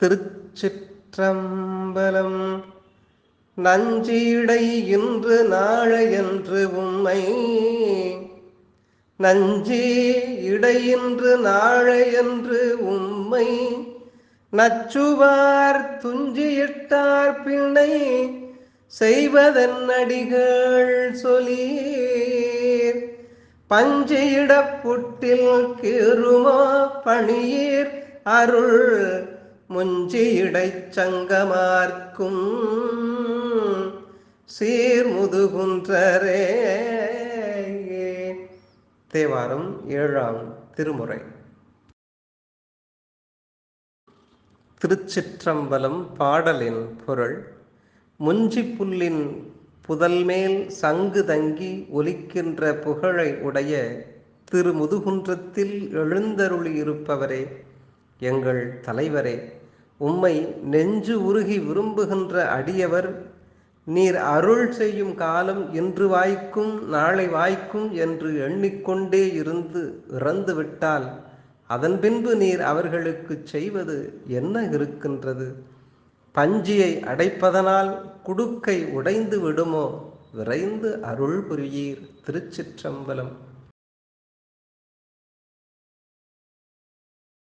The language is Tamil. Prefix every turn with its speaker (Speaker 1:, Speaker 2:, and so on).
Speaker 1: திருச்சிற்றம்பலம். நஞ்சீடை இன்று நாளையன்று உம்மை. நஞ்சே இடையின்று நாளையன்று உம்மை. நச்சுவார் துஞ்சியிட்டார் பிணை. செய்வதன் அடிகள் சொல்லீர். பஞ்சியிடப் புட்டில் கேறுமா பணியீர். அருள் முஞ்சியிடைச் சங்கமார்க்கும் சீர்முதுகுன்றரே தேவாரம் ஏழாம் திருமுறை. திருச்சிற்றம்பலம் பாடலின் பொருள் முஞ்சி புல்லின் புதல்மேல் சங்கு தங்கி ஒலிக்கின்ற புகழை உடைய திருமுதுகுன்றத்தில் எழுந்தருளியிருப்பவரே எங்கள் தலைவரே. உம்மை நெஞ்சு உருகி விரும்புகின்ற அடியவர் நீர் அருள் செய்யும் காலம் இன்று வாய்க்கும் நாளை வாய்க்கும் என்று எண்ணிக்கொண்டே இருந்து இறந்துவிட்டால் அதன் பின்பு நீர் அவர்களுக்கு செய்வது என்ன இருக்கின்றது? பஞ்சியை அடைப்பதனால் குடுக்கை உடைந்து விடுமோ? விரைந்து அருள் புரியீர் திருச்சிற்றம்பலம்.